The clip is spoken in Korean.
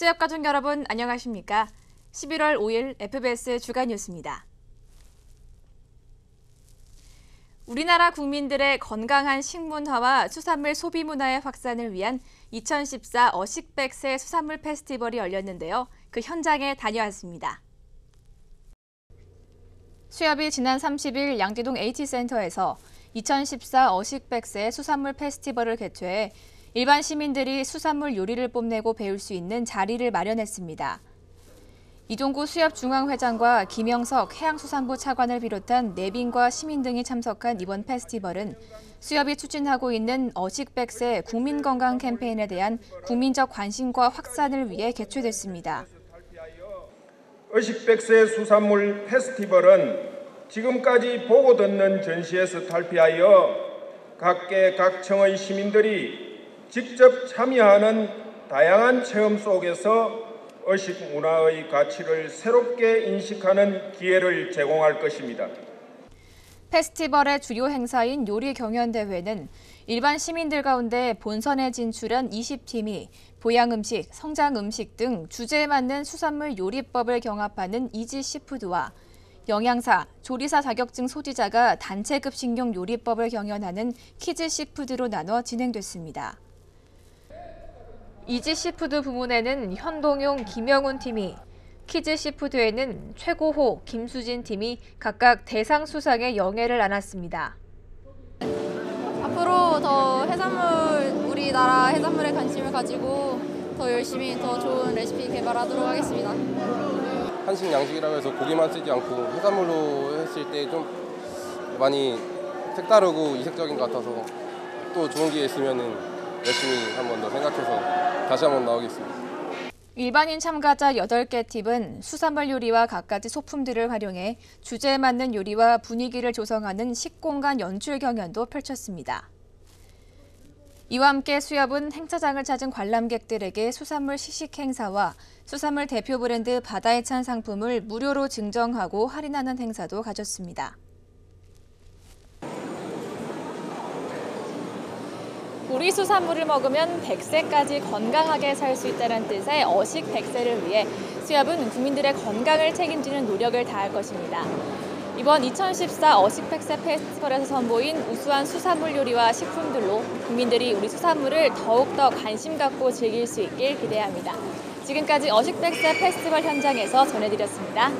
수협 가족 여러분 안녕하십니까? 11월 5일 FBS 주간 뉴스입니다. 우리나라 국민들의 건강한 식문화와 수산물 소비 문화의 확산을 위한 2014 어식백세 수산물 페스티벌이 열렸는데요. 그 현장에 다녀왔습니다. 수협이 지난 30일 양재동 H센터에서 2014 어식백세 수산물 페스티벌을 개최해 일반 시민들이 수산물 요리를 뽐내고 배울 수 있는 자리를 마련했습니다. 이동구 수협중앙회장과 김영석 해양수산부 차관을 비롯한 내빈과 시민 등이 참석한 이번 페스티벌은 수협이 추진하고 있는 어식 백세 국민건강 캠페인에 대한 국민적 관심과 확산을 위해 개최됐습니다. 어식 백세 수산물 페스티벌은 지금까지 보고 듣는 전시에서 탈피하여 각계 각청의 시민들이 직접 참여하는 다양한 체험 속에서 어식 문화의 가치를 새롭게 인식하는 기회를 제공할 것입니다. 페스티벌의 주요 행사인 요리 경연 대회는 일반 시민들 가운데 본선에 진출한 20팀이 보양 음식, 성장 음식 등 주제에 맞는 수산물 요리법을 경합하는 이지 시푸드와 영양사, 조리사 자격증 소지자가 단체급 식용 요리법을 경연하는 키즈 시푸드로 나눠 진행됐습니다. 이지 시푸드 부문에는 현동용, 김영훈 팀이, 키즈 시푸드에는 최고호, 김수진 팀이 각각 대상 수상의 영예를 안았습니다. 앞으로 더 해산물, 우리나라 해산물에 관심을 가지고 더 열심히 더 좋은 레시피 개발하도록 하겠습니다. 한식 양식이라고 해서 고기만 쓰지 않고 해산물로 했을 때 좀 많이 색다르고 이색적인 것 같아서 또 좋은 기회 있으면 열심히 한 번 더 생각해서 다시 한번 나오겠습니다. 일반인 참가자 8개 팀은 수산물 요리와 갖가지 소품들을 활용해 주제에 맞는 요리와 분위기를 조성하는 식공간 연출 경연도 펼쳤습니다. 이와 함께 수협은 행사장을 찾은 관람객들에게 수산물 시식 행사와 수산물 대표 브랜드 바다의 찬 상품을 무료로 증정하고 할인하는 행사도 가졌습니다. 우리 수산물을 먹으면 100세까지 건강하게 살 수 있다는 뜻의 어식 100세를 위해 수협은 국민들의 건강을 책임지는 노력을 다할 것입니다. 이번 2014 어식 100세 페스티벌에서 선보인 우수한 수산물 요리와 식품들로 국민들이 우리 수산물을 더욱더 관심 갖고 즐길 수 있길 기대합니다. 지금까지 어식 100세 페스티벌 현장에서 전해드렸습니다.